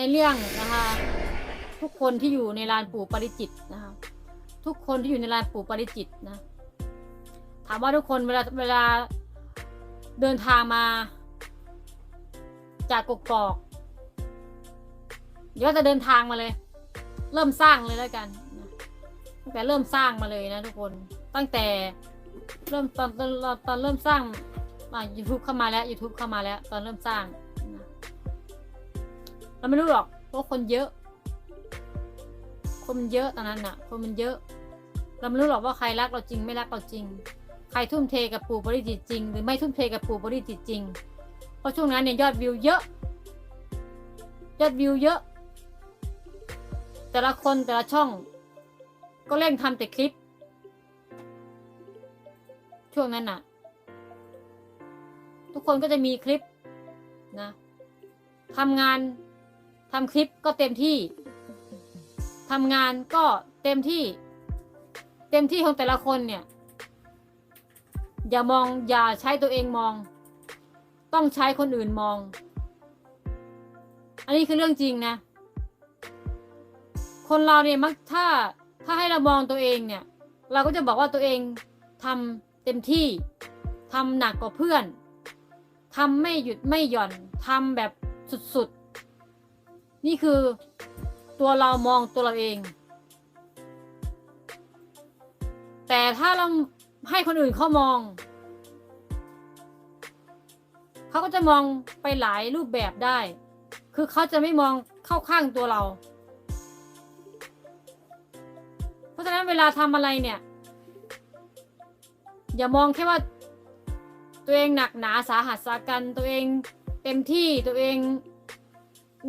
ในเรื่องนะคะทุกคนที่อยู่ในลานปู่ปริจิตนะคะทุกคนที่อยู่ในลานปู่ปริจิตนะ ถามว่าทุกคนเวลาเวลาเดินทางมา จากกกอกเดี๋ยวจะเดินทางมาเลย เริ่มสร้างเลยแล้วกันตั้งแต่เริ่มสร้างมาเลยนะทุกคนตั้งแต่เริ่มตอนตอนตอนเริ่มสร้างอ่า YouTube เข้ามาแล้ว YouTube เข้ามาแล้ว ตอนเริ่มสร้าง เราไม่รู้หรอกเพราะคนเยอะ คนมันเยอะตอนนั้นน่ะ คนมันเยอะ เราไม่รู้หรอกว่าใครรักเราจริงไม่รักเราจริง ใครทุ่มเทกับปู่บริจิตจริง หรือไม่ทุ่มเทกับปู่บริจิตจริง เพราะช่วงนั้นเนี่ยยอดวิวเยอะ ยอดวิวเยอะ แต่ละคนแต่ละช่อง ก็เร่งทำแต่คลิป ช่วงนั้นน่ะ ทุกคนก็จะมีคลิปนะทำงาน ทำคลิปก็เต็มที่ทำงานก็เต็มที่ เต็มที่ของแต่ละคนเนี่ย อย่ามองอย่าใช้ตัวเองมอง ต้องใช้คนอื่นมอง อันนี้คือเรื่องจริงนะ คนเราเนี่ยมักถ้าถ้าให้เรามองตัวเองเนี่ย เราก็จะบอกว่าตัวเองทำเต็มที่ทำหนักกว่าเพื่อนทำไม่หยุดไม่หย่อนทำแบบสุดๆ นี่คือตัวเรามองตัวเราเอง แต่ถ้าเราให้คนอื่นเขามอง เขาก็จะมองไปหลายรูปแบบได้ คือเขาจะไม่มองเข้าข้างตัวเรา เพราะฉะนั้นเวลาทำอะไรเนี่ย อย่ามองแค่ว่าตัวเองหนักหนาสาหัสสากันตัวเองเต็มที่ตัวเอง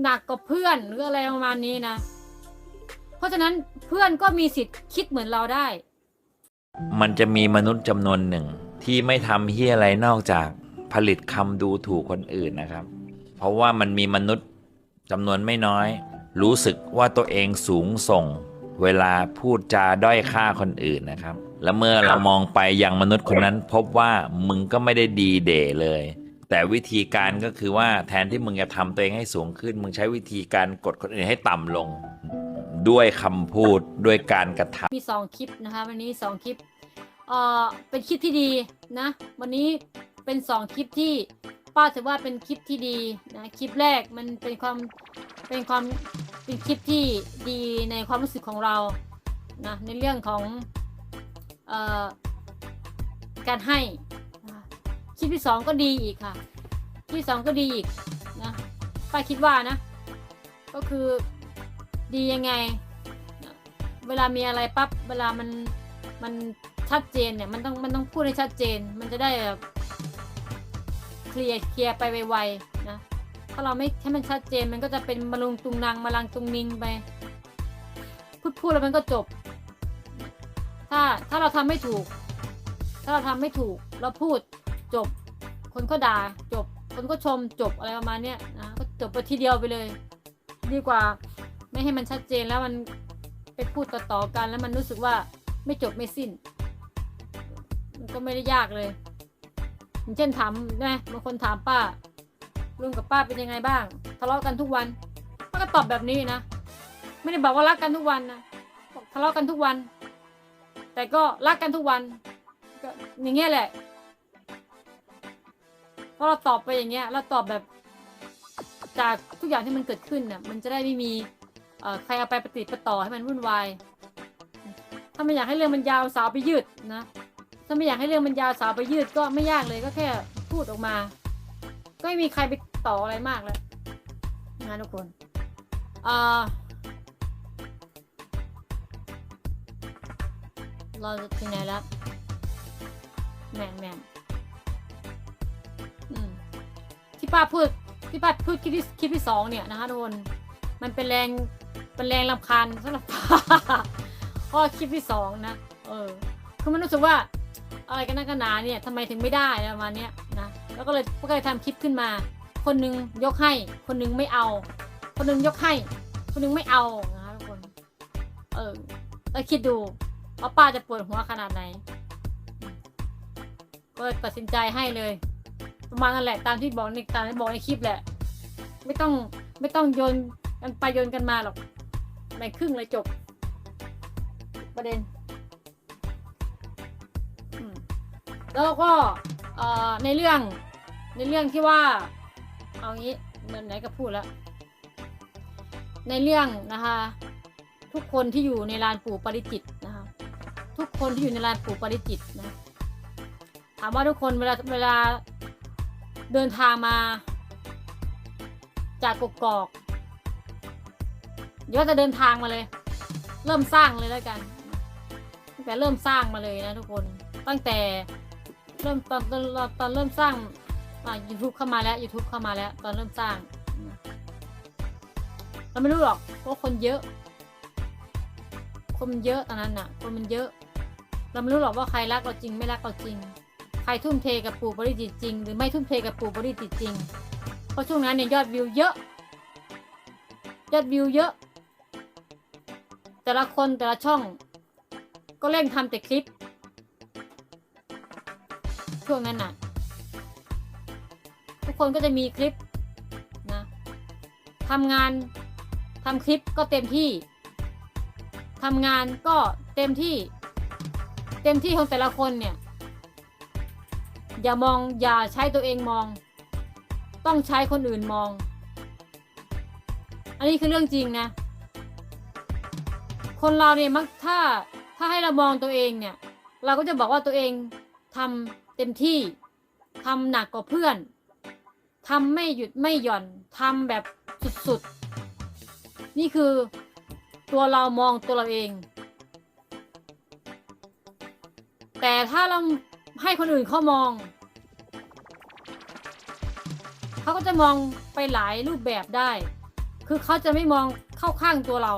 หนักกว่าเพื่อนหรืออะไรประมาณนี้นะ เพราะฉะนั้นเพื่อนก็มีสิทธิ์คิดเหมือนเราได้ มันจะมีมนุษย์จำนวนหนึ่ง ที่ไม่ทำเฮียอะไรนอกจากผลิตคำดูถูกคนอื่นนะครับ เพราะว่ามันมีมนุษย์จำนวนไม่น้อย รู้สึกว่าตัวเองสูงส่ง เวลาพูดจาด้อยค่าคนอื่นนะครับ แล้วเมื่อเรามองไปยังมนุษย์คนนั้นพบว่ามึงก็ไม่ได้ดีเด่เลย แต่วิธีการก็คือว่าแทนที่มึงจะทำตัวเองให้สูงขึ้น มึงใช้วิธีการกดคนอื่นให้ต่ำลง ด้วยคำพูดด้วยการกระทำมีสองคลิปนะคะวันนี้สองคลิปเอ่อเป็นคลิปที่ดีนะ วันนี้เป็นสองคลิปที่ป้าถือว่าเป็นคลิปที่ดีนะคลิปแรกมันเป็นความเป็นความเป็นคลิปที่ดีในความรู้สึกของเรานะในเรื่องของเอ่อการให้ คลิปที่สองก็ดีอีกค่ะคลิปที่สองก็ดีอีกนะป้าคิดว่านะ ก็คือดียังไง เวลามีอะไรปั๊บเวลามันมันชัดเจนเนี่ยมันต้องมันต้องพูดให้ชัดเจน มันจะได้แบบเคลียร์เคลียร์ไปไวๆนะถ้าเราไม่ให้มันชัดเจนมันก็จะเป็นมาลงตุงนางมาลังตุงนิงไปพูดพูดแล้วมันก็จบ ถ้าถ้าเราทำไม่ถูก ถ้าเราทำไม่ถูก เราพูด จบ คนก็ด่าจบ คนก็ชมจบอะไรประมาณเนี้ยนะก็จบไปทีเดียวไปเลย ดีกว่าไม่ให้มันชัดเจนแล้วมันไปพูดต่อๆกันแล้วมันรู้สึกว่าไม่จบไม่สิ้น มันก็ไม่ได้ยากเลยอย่างเช่นถามนะบางคนถามป้าลุงกับป้าเป็นยังไงบ้างทะเลาะกันทุกวันป้าก็ตอบแบบนี้นะไม่ได้บอกว่ารักกันทุกวันนะทะเลาะกันทุกวัน แต่ก็รักกันทุกวันก็อย่างเงี้ยแหละ เพราะเราตอบไปอย่างเงี้ย เราตอบแบบ จากทุกอย่างที่มันเกิดขึ้นน่ะ มันจะได้ไม่มีเอ่อใครเอาไปปฏิดประต่อให้มันวุ่นวาย ถ้าไม่อยากให้เรื่องมันยาวสาวไปยืดนะ ถ้าไม่อยากให้เรื่องมันยาวสาวไปยืดก็ไม่ยากเลยก็แค่พูดออกมา ก็ไม่มีใครไปต่ออะไรมากแล้วนะทุกคนเอ่อเราจะถึงไหนแล้วแมนแมน ที่ป้าพูดที่ป้าพูดคลิปที่คลิปที่สองเนี่ยนะคะทุกคนมันเป็นแรงเป็นแรงลำคาญสำหรับเพราะว่าคลิปที่สองนะเออคือมันรู้สึกว่าอะไรกันนักกันหนาเนี่ยทำไมถึงไม่ได้ประมาณเนี้ยนะแล้วก็เลยก็เลยทำคลิปขึ้นมา คนหนึงยกให้ คนหนึงไม่เอา คนหนึงยกให้ คนหนึงไม่เอานะคะทุกคนเออแล้วคิดดูว่าป้าจะปวดหัวขนาดไหนก็ตัดสินใจให้เลย ประมาณนั้นแหละตามที่บอกในตามที่บอกในคลิปแหละ ไม่ต้องไม่ต้องโยนกันไปโยนกันมาหรอกไม่ครึ่งเลยจบ ประเด็นแล้วก็ในเรื่องในเรื่องที่ว่า เอางี้เหมือนไหนก็พูดแล้ว ในเรื่องนะคะ ทุกคนที่อยู่ในลานปู่ปริจิตนะคะทุกคนที่อยู่ในลานปู่ปริจิตนะถามว่าทุกคนเวลาเวลา เดินทางมา จากกกอกเดี๋ยวจะเดินทางมาเลย เริ่มสร้างเลยแล้วกัน ตั้งแต่เริ่มสร้างมาเลยนะทุกคน ตั้งแต่เริ่มตอนตอนตอนเริ่มสร้างอ่า YouTube เข้ามาแล้ว YouTube เข้ามาแล้ว ตอนเริ่มสร้าง เราไม่รู้หรอกเพราะคนเยอะ คนเยอะตอนนั้นน่ะ คนมันเยอะ เราไม่รู้หรอกว่าใครรักเราจริงไม่รักเราจริง รทุ่มเทกับปู่บริจิตจริง หรือไม่ทุ่มเทกับปู่บริจิตจริง เพราะช่วงนั้นเนี่ยยอดวิวเยอะ ยอดวิวเยอะ แต่ละคนแต่ละช่อง ก็เร่งทำแต่คลิป ช่วงนั้นน่ะ ทุกคนก็จะมีคลิปนะทำงานทำคลิปก็เต็มที่ทำงานก็เต็มที่ เต็มที่ของแต่ละคนเนี่ย อย่ามองอย่าใช้ตัวเองมอง ต้องใช้คนอื่นมอง อันนี้คือเรื่องจริงนะ คนเราเนี่ยมักถ้าถ้าให้เรามองตัวเองเนี่ย เราก็จะบอกว่าตัวเองทำเต็มที่ทำหนักกว่าเพื่อนทำไม่หยุดไม่หย่อนทำแบบสุดๆ นี่คือตัวเรามองตัวเราเอง แต่ถ้าเรา ให้คนอื่นเขามอง เขาก็จะมองไปหลายรูปแบบได้ คือเขาจะไม่มองเข้าข้างตัวเรา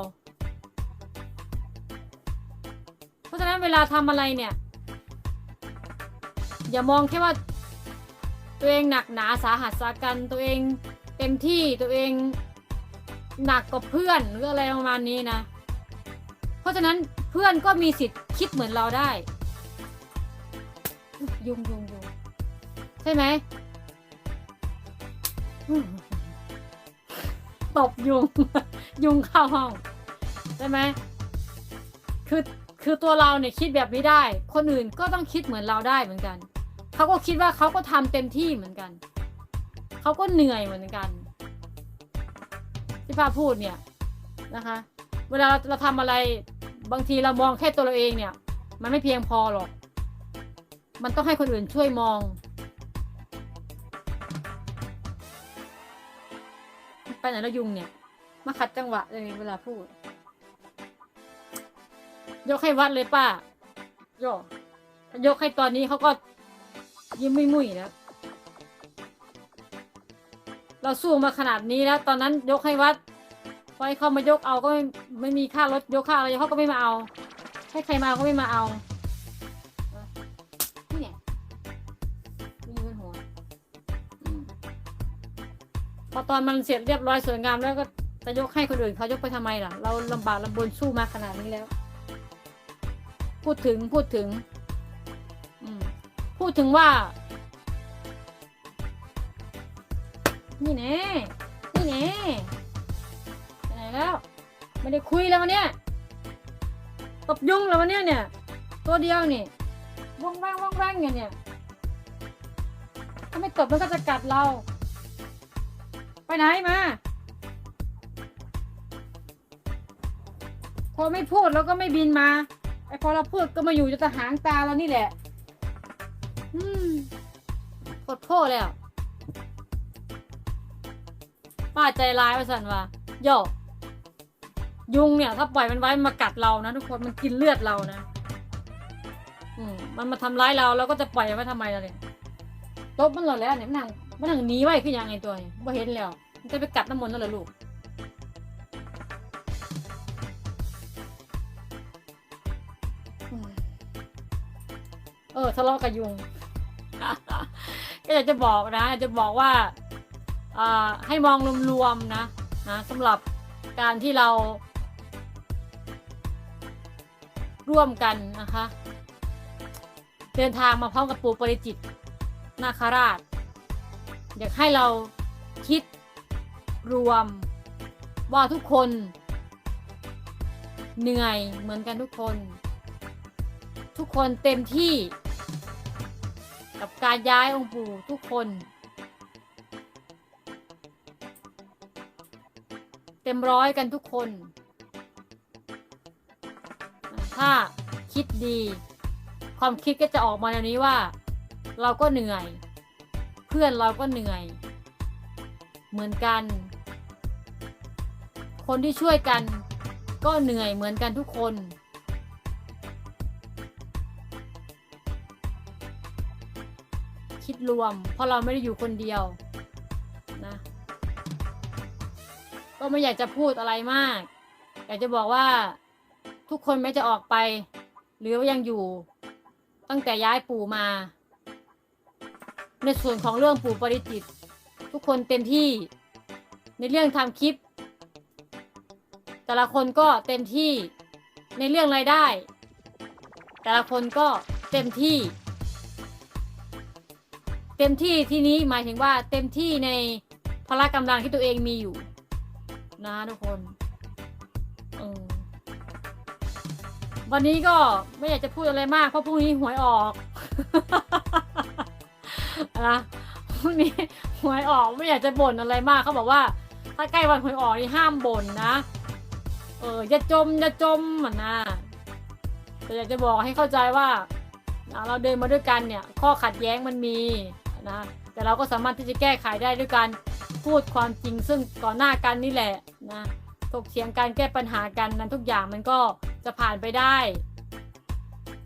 เพราะฉะนั้นเวลาทำอะไรเนี่ย อย่ามองแค่ว่า ตัวเองหนักหนาสาหัสสากันตัวเองเต็มที่ตัวเองหนักกว่าเพื่อนหรืออะไรประมาณนี้นะ เพราะฉะนั้นเพื่อนก็มีสิทธิ์คิดเหมือนเราได้ ยุงยุงยุงใช่ไหมตบยุง ยุงเข้าห้อง ใช่ไหมคือคือตัวเราเนี่ยคิดแบบนี้ได้ คนอื่นก็ต้องคิดเหมือนเราได้เหมือนกัน เขาก็คิดว่าเขาก็ทำเต็มที่เหมือนกัน เขาก็เหนื่อยเหมือนกัน ที่ป้าพูดเนี่ยนะคะ เวลาเราเราทำอะไรบางทีเรามองแค่ตัวเราเองเนี่ย มันไม่เพียงพอหรอก มันต้องให้คนอื่นช่วยมอง ไปไหนแล้วยุงเนี่ย มาขัดจังหวะเลยเวลาพูด ยกให้วัดเลยป้า โยกยกให้ตอนนี้เขาก็ยิ้มไม่มุ่ยแล้วเราสู้มาขนาดนี้แล้ว ตอนนั้นยกให้วัดพอให้เขามายกเอาก็ไม่ไม่มีค่ารถยกค่าอะไรเขาก็ไม่มาเอา ให้ใครมาก็ไม่มาเอา อตอนมันเสร็จเรียบร้อยสวยงามแล้วก็จะยกให้คนอื่นเขายกไปทำไมล่ะ เราลำบากลำบนสู้มาขนาดนี้แล้ว พูดถึงพูดถึงอืมพูดถึงว่า นี่แน่นี่แน่ไปไหนแล้ว ไม่ได้คุยแล้ววันเนี้ยตบยุ่งแล้ววันเนี้ยเนี่ย ตัวเดียวนี่ว่องแวงว่องแวงอย่างเนี่ยถ้าไม่ตบมันก็จะกัดเรา ไปไหนมา พอไม่พูดแล้วก็ไม่บินมา ไอพอเราพูดก็มาอยู่จะตะหางตาเรานี่แหละ อืมโคตรโคแล้ว ป้าใจร้ายไปสันว่าโยยุงเนี่ย ถ้าปล่อยมันไว้มันมากัดเรานะทุกคนมันกินเลือดเรานะ อืมมันมาทำร้ายเราเราก็จะปล่อยมันไว้ทำไมล่ะเนี่ยตบมันเหรอแล้วเนี่ยมันนั่ง มันนั่งหนีไว้คือยังไงตัวเนี่ยบ่เห็นแล้ว มันจะไปกัดน้ำมนต์นั่นเหรอลูกเออทะเลาะกับยุง ก็อยากจะบอกนะอยากจะบอกว่าให้มองรวมๆนะนะสำหรับการที่เรา ร่วมกันนะคะ เดินทางมาพร้อมกับปู่ปริจิตนาคราช อยากให้เราคิดรวมว่าทุกคน เหนื่อยเหมือนกันทุกคน ทุกคนเต็มที่ กับการย้ายองค์ปู่ทุกคน เต็มร้อยกันทุกคน ถ้าคิดดี ความคิดก็จะออกมาในนี้ว่า เราก็เหนื่อย เพื่อนเราก็เหนื่อย เหมือนกัน คนที่ช่วยกันก็เหนื่อยเหมือนกันทุกคน คิดรวม เพราะเราไม่ได้อยู่คนเดียวนะ ก็ไม่อยากจะพูดอะไรมาก อยากจะบอกว่าทุกคนไม่จะออกไป หรือว่ายังอยู่ ตั้งแต่ย้ายปู่มา ในส่วนของเรื่องปู่ปริจิต ทุกคนเต็มที่ในเรื่องทำคลิป แต่ละคนก็เต็มที่ในเรื่องรายได้ แต่ละคนก็เต็มที่ เต็มที่ที่นี้หมายถึงว่าเต็มที่ในพละกำลังที่ตัวเองมีอยู่ นะทุกคนวันนี้ก็ไม่อยากจะพูดอะไรมากเพราะพรุ่งนี้หวยออก นะพรุ่งนี้หวยออกไม่อยากจะบ่นอะไรมากเขาบอกว่า ถ้าใกล้วันหวยออกนี่ห้ามบ่นนะ เอออย่าจมอย่าจมนะแต่อยากจะบอกให้เข้าใจว่า เราเดินมาด้วยกันเนี่ย ข้อขัดแย้งมันมีนะแต่เราก็สามารถที่จะแก้ไขได้ด้วยการพูดความจริงซึ่งก่อนหน้ากันนี่แหละนะถกเถียงกันแก้ปัญหากันนั้นทุกอย่างมันก็จะผ่านไปได้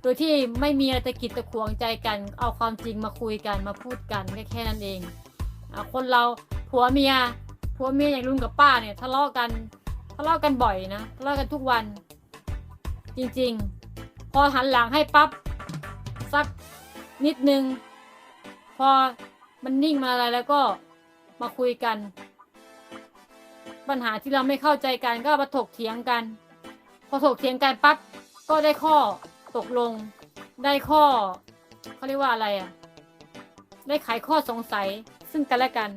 โดยที่ไม่มีอะไรตะกิดตะขวงใจกัน เอาความจริงมาคุยกันมาพูดกันแค่แค่นั้นเองอคนเราผัวเมียผัวเมียอย่างลุงกับป้าเนี่ยทะเลาะกันทะเลาะกันบ่อยนะทะเลาะกันทุกวัน จริงๆ พอหันหลังให้ปั๊บสักนิดนึง พอมันนิ่งมาอะไรแล้วก็มาคุยกัน ปัญหาที่เราไม่เข้าใจกันก็มาถกเถียงกัน พอถกเถียงกันปั๊บก็ได้ข้อ ตกลง ได้ข้อเขาเรียกว่าอะไรอะ ได้ไขข้อสงสัยซึ่งกันและกัน